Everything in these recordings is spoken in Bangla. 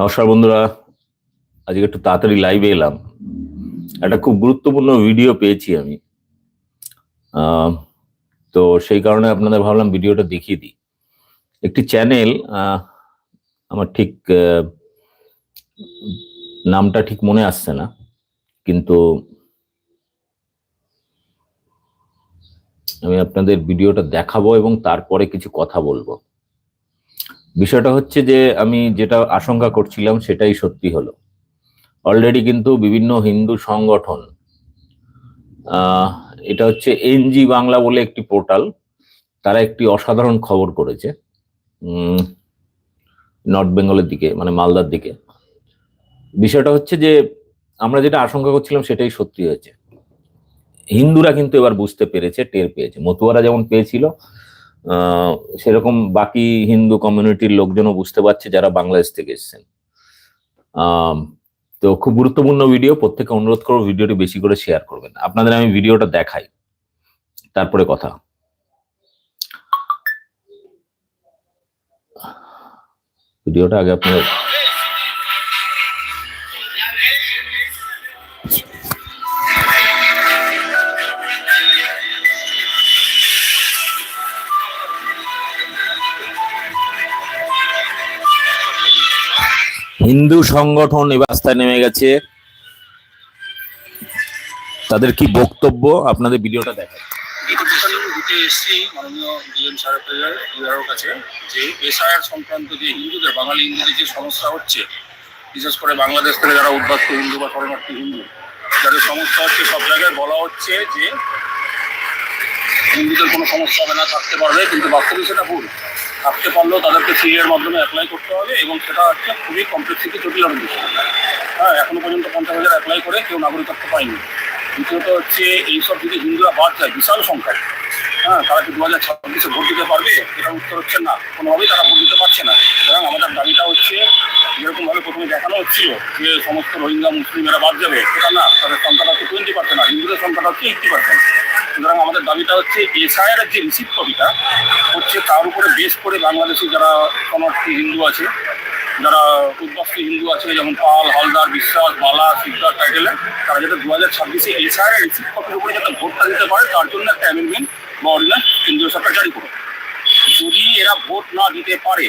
নমস্কার বন্ধুরা। আজকে একটু তাড়াতাড়ি লাইভে এলাম। একটা খুব গুরুত্বপূর্ণ ভিডিও পেয়েছি আমি। তো সেই কারণে আপনাদের ভাবলাম ভিডিওটা দেখিয়ে দিই। একটি চ্যানেল আমার ঠিক নামটা ঠিক মনে আসছে না। কিন্তু আমি আপনাদের ভিডিওটা দেখাবো এবং তারপরে কিছু কথা বলব। বিষয়টা হচ্ছে যে আমি যেটা আশঙ্কা করছিলাম সেটাই সত্যি হলো। অলরেডি কিন্তু বিভিন্ন হিন্দু সংগঠন এটা হচ্ছে এনজি বাংলা বলে একটি পোর্টাল, তারা একটি অসাধারণ খবর করেছে নর্থ বেঙ্গলের দিকে মানে মালদার দিকে। বিষয়টা হচ্ছে যে আমরা যেটা আশঙ্কা করছিলাম সেটাই সত্যি হয়েছে। হিন্দুরা কিন্তু এবার বুঝতে পেরেছে, টের পেয়েছে। মতুয়ারা যেমন পেয়েছিল সেরকম বাকি হিন্দু কমিউনিটির লোকজনও বুঝতে পারছে যারা বাংলাদেশ থেকে এসছেন। তো খুব গুরুত্বপূর্ণ ভিডিও প্রত্যেকে অনুরোধ করব ভিডিওটি বেশি করে শেয়ার করবেন। আপনাদের আমি ভিডিওটা দেখাই। তারপরে কথা। ভিডিওটা আগে আপনাদের হিন্দু সংগঠন এ রাস্তায় নেমে গেছে। তাদের কি বক্তব্য? আপনাদের ভিডিওটা নোটিফিকেশন দিতে এসেছি মাননীয় ডিএম সাহেবের কাছে যে এসআইআর সংক্রান্ত যে হিন্দুদের বাঙালি হিন্দুদের যে সমস্যা হচ্ছে বিশেষ করে বাংলাদেশ থেকে যারা উদ্বাস্ত হিন্দু বা শরণার্থী হিন্দু যাদের সমস্যা হচ্ছে সব জায়গায় বলা হচ্ছে যে হিন্দুদের কোনো সমস্যা হবে না, থাকতে পারবে, কিন্তু বাস্তবে সেটা ভুল। থাকতে পারলেও তাদেরকে সি এর মাধ্যমে অ্যাপ্লাই করতে হবে এবং সেটা হচ্ছে খুবই কমপ্লেক্সিটি জটিল হবে বিষয়। হ্যাঁ এখনও পর্যন্ত পঞ্চাশ হাজার অ্যাপ্লাই করে কেউ নাগরিকত্ব পায়নি। দ্বিতীয়ত হচ্ছে এইসব যদি হিন্দুরা বাদ যায়, বিশাল সংখ্যায় হ্যাঁ তারা কি দু হাজার ছাব্বিশে ভোট দিতে পারবে? এটা উত্তর হচ্ছে না। কোনোভাবেই তারা ভোট দিতে পারছে না। সুতরাং আমাদের দাবিটা হচ্ছে, যেরকমভাবে প্রথমে দেখানো হচ্ছিল যে সমস্ত রোহিঙ্গা মুসলিমেরা বাদ যাবে, সেটা না। তাদের সংখ্যাটা হচ্ছে টোয়েন্টি পার্সেন্ট আর হিন্দুদের সংখ্যাটা হচ্ছে এইটটি পার্সেন্ট সুতরাং আমাদের দাবিটা হচ্ছে এসআইআর যে রিসিপ্ট কপিটা হচ্ছে তার উপরে বেশ করে বাংলাদেশি যারা শরণার্থী হিন্দু আছে যারা উদ্বাস্ত হিন্দু আছে যেমন পাল হালদার বিশ্বাস বালা সিদ্ধার টাইটেলে তারা যাতে দু হাজার ছাব্বিশে এসআইআর রিসিপ্ট কপির উপরে যাতে ভোটটা দিতে পারে তার জন্য একটা অ্যামেন্ডমেন্ট বা অর্ডিন্যান্স কেন্দ্রীয় সরকার জারি করবে যদি এরা ভোট না দিতে পারে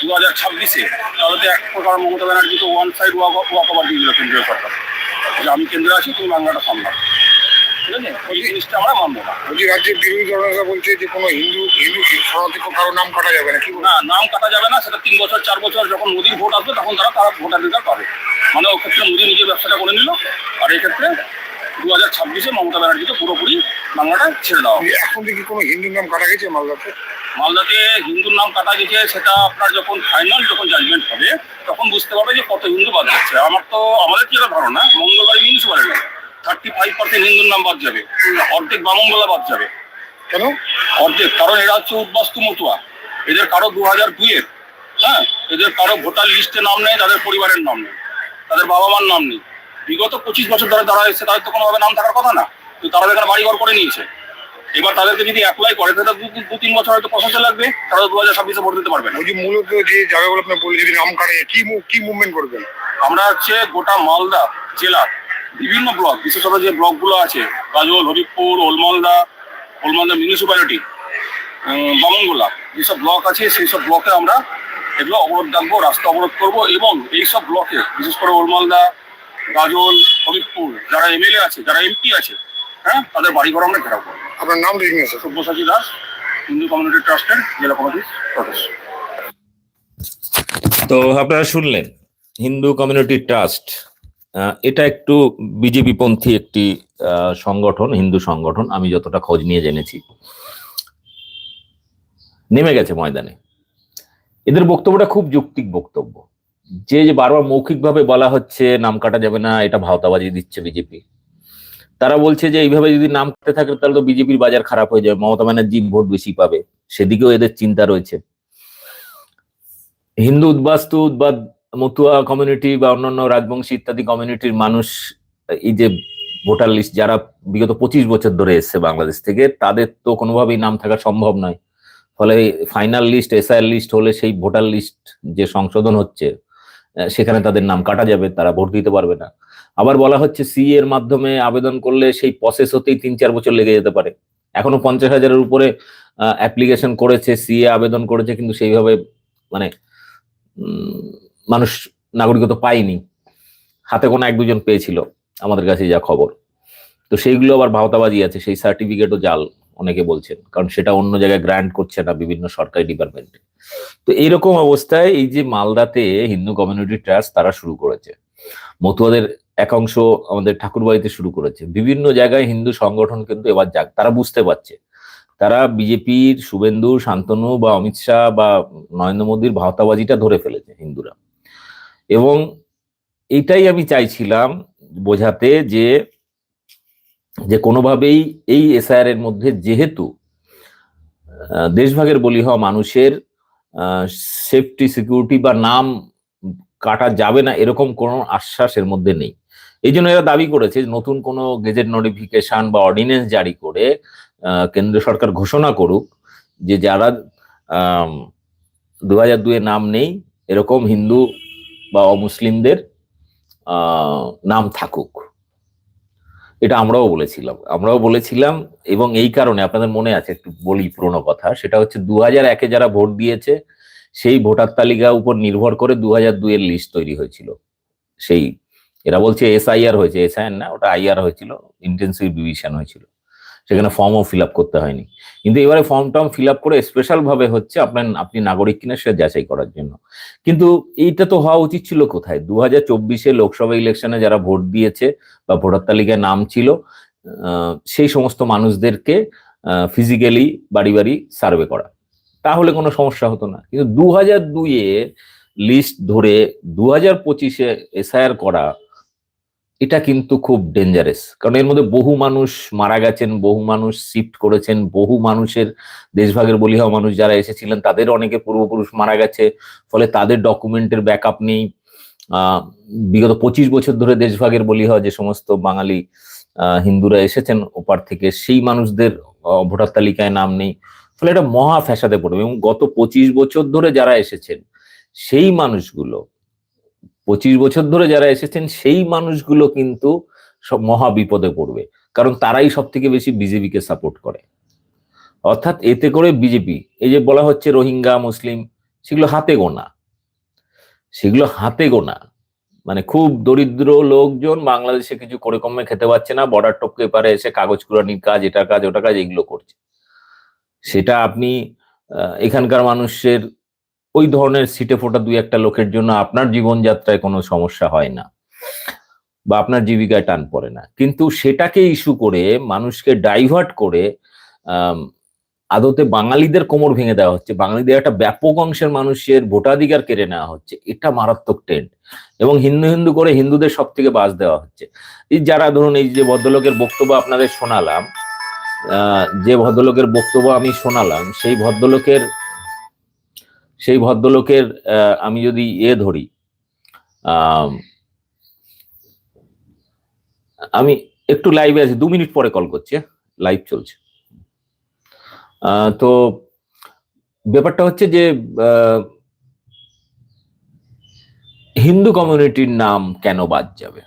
দু হাজার ছাব্বিশে তাহলে তো এক প্রকার মমতা ব্যানার্জি তো ওয়ান সাইড ওয়াক ওভার দিয়ে দিল কেন্দ্রীয় সরকার যে আমি কেন্দ্রে আছি তুমি বাংলাটা সামলাও ঠিক আছে ওই জিনিসটা আমরা মানবো না। বলছি রাজ্যের বিরোধী দলনেতা বলছে যে কোনো হিন্দু হিন্দু কারও নাম কাটা যাবে না কি? না নাম কাটা যাবে না সেটা তিন বছর চার বছর যখন মোদির ভোট আসবে তখন তারা তারা ভোটাধিকার পাবে। মানে মোদি ব্যবসাটা করে নিল আর এই ক্ষেত্রে দু হাজার ছাব্বিশে মমতা ব্যানার্জিকে পুরোপুরি বাংলাটা ছেড়ে দেওয়া হবে। এখন দেখি কোনো হিন্দুর নাম কাটা গেছে মালদাতে? মালদাতে হিন্দুর নাম কাটা গেছে সেটা আপনার যখন ফাইনাল যখন জাজমেন্ট হবে তখন বুঝতে পারবে যে কত হিন্দু বাদ যাচ্ছে। আমার তো আমাদের যেটা ধারণা মঙ্গলবার মিউনিসিপ্যালিটি থার্টি ফাইভ পার্সেন্ট হিন্দুর নাম বাদ যাবে। অর্ধেক বামনগোলা বাদ যাবে। কেন? অর্ধেক। কারণ এরা হচ্ছে উদ্বাস্তু মতুয়া। এদের কারও দু হাজার দুইয়ের হ্যাঁ? এদের কারও ভোটার লিস্টে নাম নেই তাদের পরিবারের নাম নেই তাদের বাবা মার নাম নেই। বিগত পঁচিশ বছর ধরে তারা এসে তাদের তো কোনোভাবে নাম থাকার কথা না তো তারা এখানে বাড়ি ঘর করে নিয়েছে। এবার তাদেরকে যদি অ্যাপ্লাই করে তাহলে দু তিন বছর হয়তো প্রসেসে লাগবে তারা দু হাজার ছাব্বিশে ভোট দিতে পারবে না। বলছি মূলত যে জায়গাগুলো আপনি বলে যদি নাম কাটা কি কি মুভমেন্ট করবেন? আমরা হচ্ছে গোটা মালদা জেলার বিভিন্ন ব্লক বিশেষত যে ব্লকগুলো আছে গাজল হরিপুর ওলমালদা ওলমালদা মিউনিসিপ্যালিটি বামনগোলা যেসব ব্লক আছে সেই সব ব্লকে আমরা এগুলো অবরোধ ডাকবো রাস্তা অবরোধ করব এবং এই সব ব্লকে বিশেষ করে ওলমালদা গাজল হরিপুর যারা এমএলএ আছে যারা এমপি আছে হ্যাঁ তাদের বাড়ি ঘর আমরা ঘেরাও করব আপনার নাম resignation sir Sabyasachi Das Hindu community ট্রাস্টের জেলা কমিটির সদস্য। তো আপনারা শুনলেন হিন্দু কমিউনিটি ট্রাস্ট এটা একটু বিজেপি পন্থী একটি সংগঠন, হিন্দু সংগঠন, আমি যতটা খোঁজ নিয়ে জেনেছি। নেমে গেছে ময়দানে। এদের বক্তব্যটা খুব যুক্তিক বক্তব্য। যে যে বারবার মৌখিকভাবে বলা হচ্ছে নাম কাটা যাবে না, এটা ভাওতাবাজি দিচ্ছে বিজেপি। তারা বলছে যে এইভাবে যদি নাম কাটতে থাকে, তাহলে তো বিজেপির বাজার খারাপ হয়ে যাবে, মমতা ব্যানার্জি ভোট বেশি পাবে। সেদিকেও এদের চিন্তা রয়েছে। হিন্দু উদ্বাস্তু উদ্বাদ মতুয়া কমিউনিটি বা অন্যান্য রাজবংশী ইত্যাদি কমিউনিটির মানুষ, এই যে ভোটার লিস্ট যারা বিগত পঁচিশ বছর ধরে এসছে বাংলাদেশ থেকে, তাদের তো কোনোভাবেই নাম থাকা সম্ভব নয়। ফলে ফাইনাল লিস্ট এসআইআর লিস্ট হলে সেই ভোটার লিস্ট যে সংশোধন হচ্ছে সেখানে তাদের নাম কাটা যাবে, তারা ভোট দিতে পারবে না। আবার বলা হচ্ছে সি এর মাধ্যমে আবেদন করলে সেই প্রসেস হতেই তিন চার বছর লেগে যেতে পারে। এখনও পঞ্চাশ হাজারের উপরে অ্যাপ্লিকেশন করেছে সি এ আবেদন করেছে, কিন্তু সেইভাবে মানে মানুষ নাগরিকত্ব পায়নি। হাতে কোনো এক দুজন পেয়েছিল আমাদের কাছে যা খবর। তো সেইগুলো আবার ভাওতাবাজি আছে, সেই সার্টিফিকেটও জাল অনেকে বলছেন, কারণ সেটা অন্য জায়গায় গ্র্যান্ট করছে না বিভিন্ন সরকারি ডিপার্টমেন্টে তো এইরকম অবস্থায় এই যে মালদাতে হিন্দু কমিউনিটি ট্রাস্ট তারা শুরু করেছে। মতুয়াদের একাংশ আমাদের ঠাকুরবাড়িতে শুরু করেছে। বিভিন্ন জায়গায় হিন্দু সংগঠন কিন্তু এবার যাক, তারা বুঝতে পারছে। তারা বিজেপির শুভেন্দু, শান্তনু বা অমিত শাহ বা নরেন্দ্র মোদীর ভাওতাবাজিটা ধরে ফেলেছে হিন্দুরা। এবং এটাই আমি চাইছিলাম বোঝাতে যে যে কোনোভাবেই এই এসআইআর এর মধ্যে যেহেতু দেশভাগের বলি হওয়া মানুষের সেফটি সিকিউরিটি বা নাম কাটা যাবে না এরকম কোনো আশ্বাস এর মধ্যে নেই। এই জন্য এরা দাবি করেছে নতুন কোনো গেজেট নোটিফিকেশন বা অর্ডিন্যান্স জারি করে কেন্দ্র সরকার ঘোষণা করুক যে যারা দু হাজার দুয়ে নাম নেই, এরকম হিন্দু বা অমুসলিমদের নাম থাকুক। এটা আমরাও বলেছিলাম। আমরাও বলেছিলাম এবং এই কারণে আপনাদের মনে আছে, একটু বলি পুরোনো কথা, সেটা হচ্ছে দু হাজার একে যারা ভোট দিয়েছে, সেই ভোটার তালিকা উপর নির্ভর করে দু হাজার দুইয়ের লিস্ট তৈরি হয়েছিল। সেই, এরা বলছে এসআইআর হয়েছে, এসআইআর না, ওটা আইআর হয়েছিল, ইন্টেন্সিভ ডিভিশন হয়েছিল। সেখানে ফর্মও ফিল আপ করতে হয়নি। কিন্তু এবারে ফর্ম টর্ম ফিল আপ করে স্পেশালভাবে হচ্ছে আপনার, আপনি নাগরিক কিনা সেটা যাচাই করার জন্য। কিন্তু এইটা তো হওয়া উচিত ছিল কোথায়? দু হাজার চব্বিশে লোকসভা ইলেকশনে যারা ভোট দিয়েছে বা ভোটার তালিকায় নাম ছিল সেই সমস্ত মানুষদেরকে ফিজিক্যালি বাড়ি বাড়ি সার্ভে করা। তাহলে কোনো সমস্যা হতো না। কিন্তু দু হাজার দুইয়ে লিস্ট ধরে দু হাজার পঁচিশে এসআইআর করা এটা কিন্তু খুব ডেঞ্জারাস কারণ এর মধ্যে বহু মানুষ মারা গেছেন, বহু মানুষ শিফট করেছেন, বহু মানুষের দেশভাগের বলি হওয়া মানুষ যারা এসেছিলেন, তাদের অনেকে পূর্বপুরুষ মারা গেছে, ফলে তাদের ডকুমেন্টের ব্যাকআপ নেই। বিগত পঁচিশ বছর ধরে দেশভাগের বলি হওয়া যে সমস্ত বাঙালি হিন্দুরা এসেছেন, ওপার থেকে সেই মানুষদের ভোটার তালিকায় নাম নেই। ফলে এটা মহা ফ্যাসাদে পড়বে এবং গত পঁচিশ বছর ধরে যারা এসেছেন, সেই মানুষগুলো পঁচিশ বছর ধরে যারা এসেছেন, সেই মানুষগুলো কিন্তু সব মহা বিপদে পড়বে। কারণ তারাই সব থেকে বেশি বিজেপিকে সাপোর্ট করে। অর্থাৎ এতে করে বিজেপি, এই যে বলা হচ্ছে রোহিঙ্গা, মুসলিম, সেগুলো হাতে গোনা। সেগুলো হাতে গোনা। মানে খুব দরিদ্র লোকজন বাংলাদেশে কিছু করে কমে খেতে পারছে না বর্ডার টপকে পারে এসে কাগজ কুড়ানির কাজ, এটা কাজ, ওটা কাজ এগুলো করছে। সেটা আপনি এখানকার মানুষের ওই ধরনের সিটে ফোটা দুই একটা লোকের জন্য আপনার জীবনযাত্রায় কোনো সমস্যা হয় না বা আপনার জীবিকায় টান পড়ে না। কিন্তু সেটাকে ইস্যু করে, মানুষকে ডাইভার্ট করে আদতে বাঙালিদের কোমর ভেঙে দেওয়া হচ্ছে। বাঙালিদের একটা ব্যাপক অংশের মানুষের ভোটাধিকার কেড়ে নেওয়া হচ্ছে। এটা মারাত্মক ট্রেন্ড এবং হিন্দু হিন্দু করে হিন্দুদের সব থেকে বাস দেওয়া হচ্ছে। এই যারা ধরুন, এই যে ভদ্রলোকের বক্তব্য আপনাদের শোনালাম যে ভদ্রলোকের বক্তব্য আমি শোনালাম, সেই ভদ্রলোকের সেই ভদ্রলোকের আমি যদি এ ধরি আমি একটু লাইভে আছি দু মিনিট পরে কল করছি লাইভ চলছে। আহ, তো ব্যাপারটা হচ্ছে যে হিন্দু কমিউনিটির নাম কেন বাদ যাবে?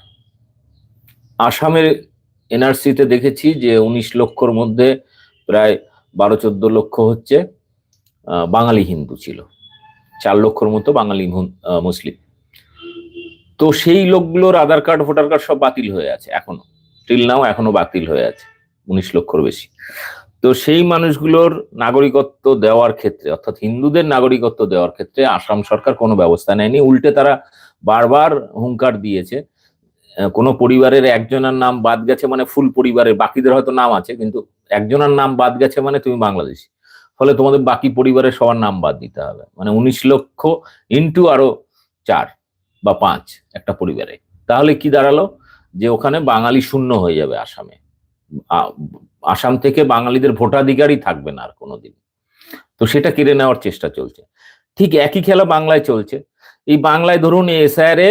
আসামের এনআরসিতে দেখেছি যে উনিশ লক্ষর মধ্যে প্রায় বারো চোদ্দ লক্ষ হচ্ছে বাঙালি হিন্দু ছিল। চার লক্ষর মতো বাঙালি মুসলিম। তো সেই লোকগুলোর আধার কার্ড, ভোটার কার্ড সব বাতিল হয়ে আছে এখনও। টিল নাও এখনও বাতিল হয়ে আছে, উনিশ লক্ষর বেশি। তো সেই মানুষগুলোর নাগরিকত্ব দেওয়ার ক্ষেত্রে, অর্থাৎ হিন্দুদের নাগরিকত্ব দেওয়ার ক্ষেত্রে আসাম সরকার কোনো ব্যবস্থা নেয়নি। উল্টে তারা বারবার হুঙ্কার দিয়েছে কোনো পরিবারের একজনের নাম বাদ গেছে মানে ফুল পরিবারের, বাকিদের হয়তো নাম আছে, কিন্তু একজনের নাম বাদ গেছে মানে তুমি বাংলাদেশি। ফলে তোমাদের বাকি পরিবারের সবার নাম বাদ দিতে হবে। মানে উনিশ লক্ষ ইন্টু আরও চার বা পাঁচ একটা পরিবারে। তাহলে কি দাঁড়াল? যে ওখানে বাঙালি শূন্য হয়ে যাবে আসামে। আসাম থেকে বাঙালিদের ভোটাধিকারই থাকবে না আর কোনোদিন। তো সেটা কেড়ে নেওয়ার চেষ্টা চলছে। ঠিক একই খেলা বাংলায় চলছে। এই বাংলায় ধরুন এসআইআর এ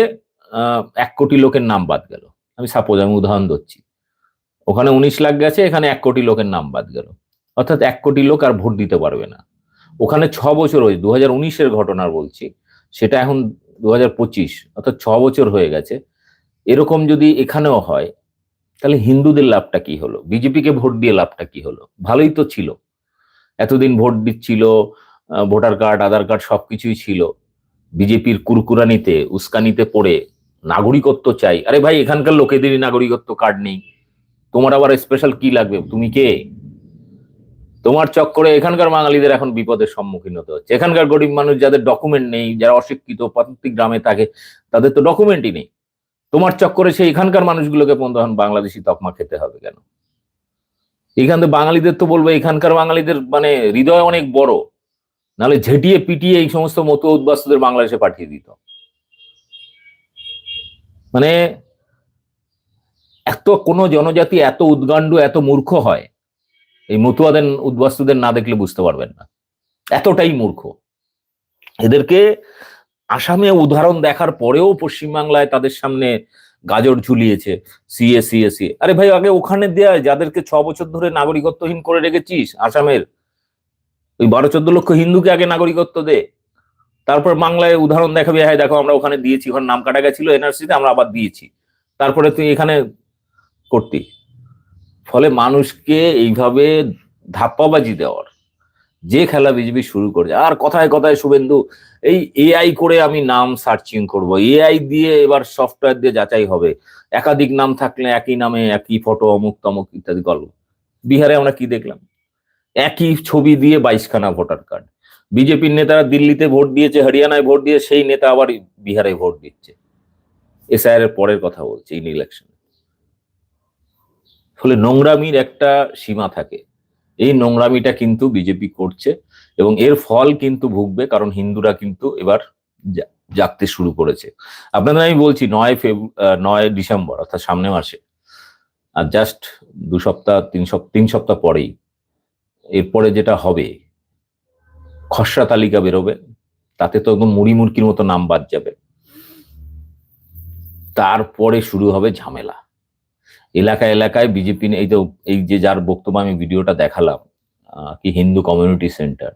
এক কোটি লোকের নাম বাদ গেল। আমি সাপোজ আমি উদাহরণ দিচ্ছি। ওখানে উনিশ লাখ গেছে, এখানে এক কোটি লোকের নাম বাদ গেল। অর্থাৎ এক কোটি লোক আর ভোট দিতে পারবে না। ওখানে ছ বছর হয়েছে দু হাজার উনিশের ঘটনা বলছি, সেটা এখন দু হাজার পঁচিশ, অর্থাৎ ছ বছর হয়ে গেছে। এরকম যদি এখানেও হয়, তাহলে হিন্দুদের লাভটা কি হলো? বিজেপিকে ভোট দিয়ে লাভটা কি হলো? ভালোই তো ছিল। এতদিন ভোট দিচ্ছিল ভোটার কার্ড, আধার কার্ড সবকিছুই ছিল। বিজেপির কুরকুরানিতে, উস্কানিতে পড়ে নাগরিকত্ব চাই। আরে ভাই, এখানকার লোকেদেরই নাগরিকত্ব কার্ড নেই। তোমার আবার স্পেশাল কি লাগবে? তুমি কে? তোমার চক্করে এখানকার বাঙালিদের এখন বিপদের সম্মুখীন হতে হচ্ছে। এখানকার গরিব মানুষ যাদের ডকুমেন্ট নেই, যারা অশিক্ষিত, প্রত্যেক গ্রামে থাকে, তাদের তো ডকুমেন্টই নেই। তোমার চক্করে সেই এখানকার মানুষগুলোকে এখন বাংলাদেশি তকমা খেতে হবে কেন? এখান থেকে বাঙালিদের তো বলব, এখানকার বাঙালিদের মানে হৃদয় অনেক বড়। নাহলে ঝেটিয়ে পিটিয়ে এই সমস্ত মতো উদ্বাস্তুদের বাংলাদেশে পাঠিয়ে দিত। মানে এত কোনো জনজাতি এত উদ্গান্ড, এত মূর্খ হয় এই মতুয়াদের, উদ্বাস্তুদের না দেখলে বুঝতে পারবেন না। এতটাই মূর্খ। এদেরকে আসামে উদাহরণ দেখার পরেও পশ্চিমবাংলায় তাদের সামনে গাজর ঝুলিয়েছে, সিএ সিএ সিএ। আরে ভাই, আগে ওখানে দেয়া, যাদেরকে ছ বছর ধরে নাগরিকত্বহীন করে রেখেছিস আসামের, ওই বারো চোদ্দ লক্ষ হিন্দুকে আগে নাগরিকত্ব দে। তারপর বাংলায় উদাহরণ দেখাবি হ্যাঁ দেখো আমরা ওখানে দিয়েছি, ওখানে নাম কাটা গেছিল, এনআরসিতে আমরা আবার দিয়েছি। তারপরে তুই এখানে করতি। ফলে মানুষকে এইভাবে ধাপ্পাবাজি দেওয়ার, যে খেলা বিজেপি শুরু করেছে। আর কথায় কথায় শুভেন্দু, এই এআই করে আমি নাম সার্চিং করব। এআই দিয়ে এবার সফটওয়্যার দিয়ে যাচাই হবে। একাধিক নাম থাকলে একই নামে একই ফটো অমুক, তমুক ইত্যাদি গল্প। বিহারে আমরা কি দেখলাম? একই ছবি দিয়ে বাইশখানা ভোটার কার্ড। বিজেপির নেতারা দিল্লিতে ভোট দিয়েছে, হরিয়ানায় ভোট দিয়ে, সেই নেতা আবার বিহারে ভোট দিচ্ছে। এসআইআর এর পরের কথা বলছে ইন ইলেকশন ফলে নোংরামির একটা সীমা থাকে। এই নোংরামিটা কিন্তু বিজেপি করছে এবং এর ফল কিন্তু ভুগবে কারণ হিন্দুরা কিন্তু এবার জাগতে শুরু করেছে। আপনাদের আমি বলছি নয় ফেব নয় ডিসেম্বর, অর্থাৎ সামনে মাসে। আর জাস্ট দু সপ্তাহ, তিন সপ্তাহ তিন সপ্তাহ পরেই। এরপরে যেটা হবে, খসড়া তালিকা বেরোবে। তাতে তো একদম মুড়ি মুরকির মতো নাম বাদ যাবে। তারপরে শুরু হবে ঝামেলা। এলাকা এলাকায় বিজেপি এই তো, এই যে যার বক্তব্য আমি ভিডিওটা দেখালাম কি হিন্দু কমিউনিটি সেন্টার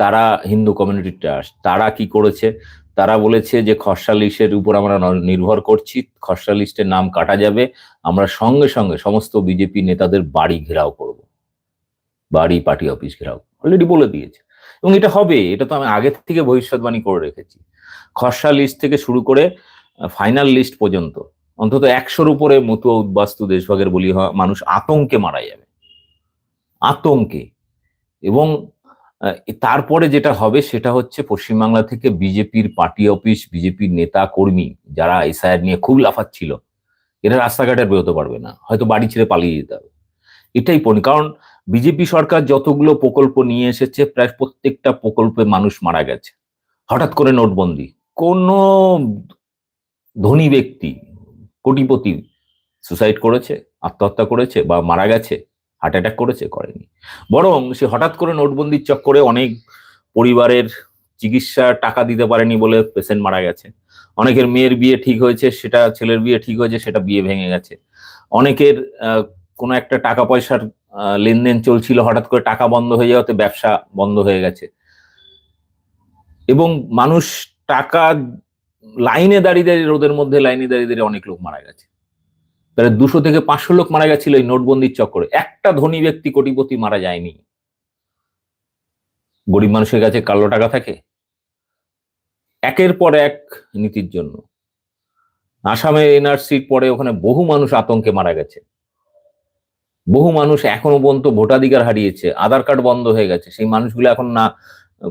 তারা হিন্দু কমিউনিটি ট্রাস্ট তারা কি করেছে? তারা বলেছে যে খসড়া লিস্টের উপর আমরা নির্ভর করছি, খসড়া লিস্টের নাম কাটা যাবে, আমরা সঙ্গে সঙ্গে সমস্ত বিজেপি নেতাদের বাড়ি ঘেরাও করব। বাড়ি, পার্টি অফিস ঘেরাও অলরেডি বলে দিয়েছে। এবং এটা হবে, এটা তো আমি আগে থেকে ভবিষ্যৎবাণী করে রেখেছি। খসড়া লিস্ট থেকে শুরু করে ফাইনাল লিস্ট পর্যন্ত অন্তত একশোর উপরে মতুয়া উদ্বাস্তু দেশভাগের বলি হয় মানুষ আতঙ্কে মারা যাবে। আতঙ্কে। এবং তারপরে যেটা হবে সেটা হচ্ছে পশ্চিমবাংলা থেকে বিজেপির পার্টি অফিস, বিজেপির নেতা কর্মী যারা এসআইআর নিয়ে খুব লাফাচ্ছিল, এরা রাস্তাঘাটে বেরোতে পারবে না। হয়তো বাড়ি ছেড়ে পালিয়ে যেতে হবে। এটাই পরি কারণ বিজেপি সরকার যতগুলো প্রকল্প নিয়ে এসেছে, প্রায় প্রত্যেকটা প্রকল্পে মানুষ মারা গেছে। হঠাৎ করে নোটবন্দি। কোনো ধনী ব্যক্তি কোটিপতি সুসাইড করেছে, আত্মহত্যা করেছে বা মারা গেছে হার্ট অ্যাটাক করেছে, করেনি। বরং সে হঠাৎ করে নোটবন্দির চক্করে অনেক পরিবারের চিকিৎসা টাকা দিতে পারেনি বলে পেশেন্ট মারা গেছে। অনেকের মেয়ের বিয়ে ঠিক হয়েছে, সেটা ছেলের বিয়ে ঠিক হয়েছে, সেটা বিয়ে ভেঙে গেছে। অনেকের কোনো একটা টাকা পয়সার লেনদেন চলছিল, হঠাৎ করে টাকা বন্ধ হয়ে যাওয়াতে ব্যবসা বন্ধ হয়ে গেছে। এবং মানুষ টাকা লাইনে দাঁড়িয়ে দাঁড়িয়ে রোদের মধ্যে, লাইনে দাঁড়িয়ে দাঁড়িয়ে অনেক লোক মারা গেছে। তাহলে দুশো থেকে পাঁচশো লোক মারা গেছিল এই নোটবন্দির চক্করে। একটা ধনী ব্যক্তি কোটিপতি মারা যায়নি। গরিব মানুষের কাছে কালো টাকা থাকে। একের পর এক নীতির জন্য। আসামে এনআরসির পরে ওখানে বহু মানুষ আতঙ্কে মারা গেছে। বহু মানুষ এখনও পর্যন্ত ভোটাধিকার হারিয়েছে। আধার কার্ড বন্ধ হয়ে গেছে। সেই মানুষগুলো এখন না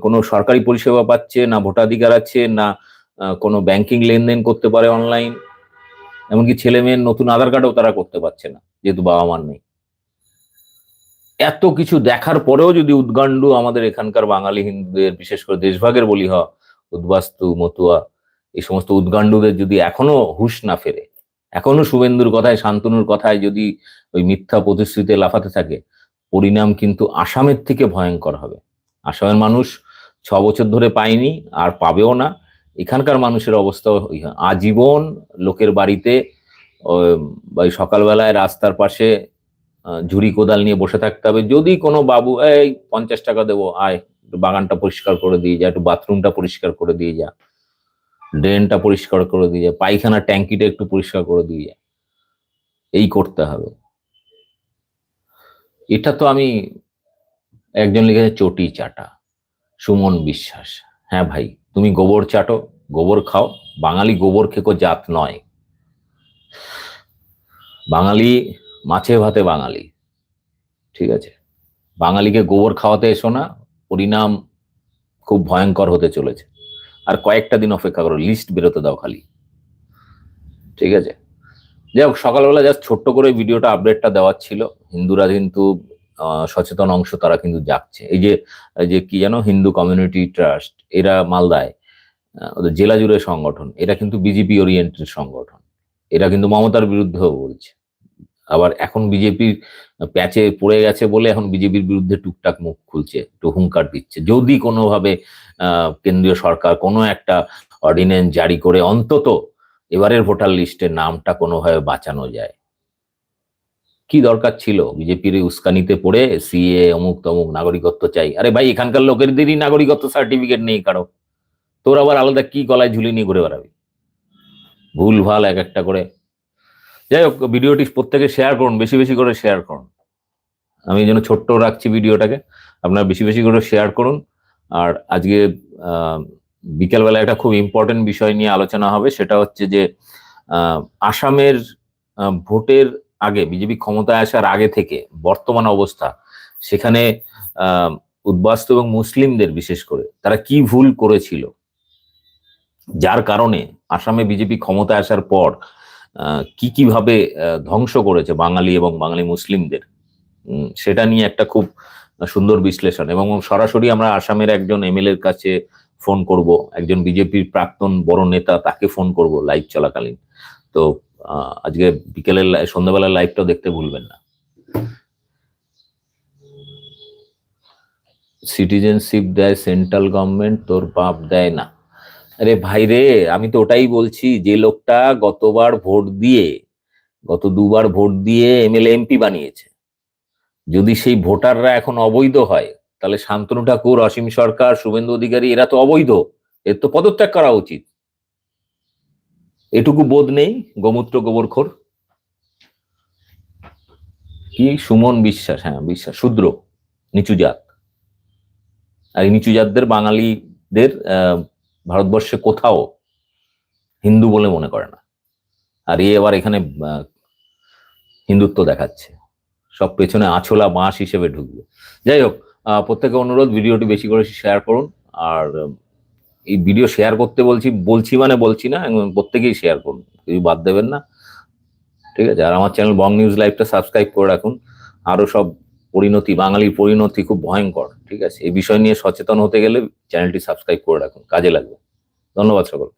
কোনো সরকারি পরিষেবা পাচ্ছে, না ভোটাধিকার আছে, না কোনো ব্যাংকিং লেনদেন করতে পারে অনলাইন এমনকি ছেলে মেয়ের নতুন আধার কার্ডও তারা করতে পারছে না, যেহেতু বাবা মার নেই। এত কিছু দেখার পরেও যদি উদ্গান্ডু আমাদের এখানকার বাঙালি হিন্দুদের, বিশেষ করে দেশভাগের বলি হ উদ্বাস্তু, মতুয়া, এই সমস্ত উদ্গান্ডুদের যদি এখনও হুঁশ না ফেরে, এখনও শুভেন্দুর কথায়, শান্তনুর কথায় যদি ওই মিথ্যা প্রতিশ্রুতিতে লাফাতে থাকে, পরিণাম কিন্তু আসামের থেকে ভয়ঙ্কর হবে। আসামের মানুষ ছ বছর ধরে পায়নি, আর পাবেও না এখানকার মানুষের অবস্থা আজীবন লোকের বাড়িতে সকালবেলায় রাস্তার পাশে ঝুড়ি কোদাল নিয়ে বসে থাকতে হবে। যদি কোনো বাবু, এই, পঞ্চাশ টাকা দেবো, আয়, একটু বাগানটা পরিষ্কার করে দিয়ে যা, একটু বাথরুমটা পরিষ্কার করে দিয়ে যা, ড্রেনটা পরিষ্কার করে দিয়ে যা, পায়খানা ট্যাঙ্কিটা একটু পরিষ্কার করে দিয়ে যা। এই করতে হবে। এটা তো আমি, একজন লিখেছে, চটি চাটা। সুমন বিশ্বাস। হ্যাঁ ভাই। তুমি গোবর চাটো, গোবর খাও। বাঙালি গোবর খেকো জাত নয়। বাঙালি মাছে ভাতে বাঙালি। ঠিক আছে? বাঙালিকে গোবর খাওয়াতে এসো না, পরিণাম খুব ভয়ঙ্কর হতে চলেছে। আর কয়েকটা দিন অপেক্ষা করো, লিস্ট বেরোতে দাও খালি। ঠিক আছে? যাই হোক, সকালবেলা জাস্ট ছোট্ট করে ভিডিওটা আপডেটটা দেওয়ার ছিল। হিন্দুরা কিন্তু সচেতন অংশ, তারা কিন্তু জাগছে। এই যে যে কি জানো হিন্দু কমিউনিটি ট্রাস্ট এরা মালদায় ওদের জেলা জুড়ে সংগঠন এরা কিন্তু বিজেপি ওরিয়েন্টেড সংগঠন, এরা কিন্তু মমতার বিরুদ্ধেও বলছে। আবার এখন বিজেপির প্যাচে পড়ে গেছে বলে এখন বিজেপির বিরুদ্ধে টুকটাক মুখ খুলছে, একটু হুঙ্কার দিচ্ছে। যদি কোনোভাবে কেন্দ্রীয় সরকার কোনো একটা অর্ডিন্যান্স জারি করে অন্তত এবারের ভোটার লিস্টে নামটা কোনোভাবে বাঁচানো যায়। কি দরকার ছিল? বিজেপির উস্কানিতে পড়ে সিএ অমুক তমুক নাগরিকত্ব চাই। আরে ভাই, এখানকার লোকেদেরই নাগরিকত্ব সার্টিফিকেট নেই কারও। তোর আবার আলাদা কি গলায় ঝুলি নিয়ে ঘুরে বেড়াবি? ভুল ভালো এক একটা করে। যাই হোক, ভিডিওটি প্রত্যেকে শেয়ার করুন, বেশি বেশি করে শেয়ার করুন। আমি যেন ছোট্ট রাখছি ভিডিওটাকে, আপনারা বেশি বেশি করে শেয়ার করুন। আর আজকে বিকেলবেলা একটা খুব ইম্পর্টেন্ট বিষয় নিয়ে আলোচনা হবে, সেটা হচ্ছে যে আসামের ভোটের আগে, বিজেপি ক্ষমতায় আসার আগে থেকে, বর্তমান অবস্থা, সেখানে উদ্বাস্তু এবং মুসলিমদের বিশেষ করে, তারা কি ভুল করেছিল? যার কারণে আসামে বিজেপি ক্ষমতায় আসার পর কি কীভাবে ধ্বংস করেছে বাঙালি এবং বাঙালি মুসলিমদের? সেটা নিয়ে একটা খুব সুন্দর বিশ্লেষণ। এবং সরাসরি আমরা আসামের একজন এমএলএ এর কাছে ফোন করব, একজন বিজেপির প্রাক্তন বড় নেতা, তাকে ফোন করব লাইভ চলাকালীন। তো আজকে বিকেলের সন্ধ্যাবেলার লাইভটাও দেখতে ভুলবেন না। সিটিজেনশিপ দেয় সেন্ট্রাল গভর্নমেন্ট তোর বাপ দেয় না। আরে ভাই রে, আমি তো ওটাই বলছি, যে লোকটা গতবার ভোট দিয়ে, গত দুবার ভোট দিয়ে এমএলএ এমপি বানিয়েছে। যদি সেই ভোটাররা এখন অবৈধ হয়, তাহলে শান্তনু ঠাকুর, অসীম সরকার, শুভেন্দু অধিকারী, এরা তো অবৈধ। এর তো পদত্যাগ করা উচিত। এটুকু বোধ নেই, গোমূত্র গোবরখোর। কি সুমন বিশ্বাস হ্যাঁ বিশ্বাস, শূদ্র, নিচু জাত। আর এই নিচু জাতদের বাঙালিদের ভারতবর্ষে কোথাও হিন্দু বলে মনে করে না। আর এ আবার এখানে হিন্দুত্ব দেখাচ্ছে। সব পেছনে আছলা বাঁশ হিসেবে ঢুকবে। যাই হোক প্রত্যেকে অনুরোধ, ভিডিওটি বেশি করে শেয়ার করুন। আর এই ভিডিও শেয়ার করতে বলছি বলছি মানে বলছি না প্রত্যেকেই শেয়ার করুন কিছু বাদ দেবেন না। ঠিক আছে? আর আমার চ্যানেল বং নিউজ লাইভটা সাবস্ক্রাইব করে রাখুন। আরও সব পরিণতি, বাঙালির পরিণতি খুব ভয়ঙ্কর, ঠিক আছে? এই বিষয় নিয়ে সচেতন হতে গেলে চ্যানেলটি সাবস্ক্রাইব করে রাখুন, কাজে লাগবে। ধন্যবাদ সকল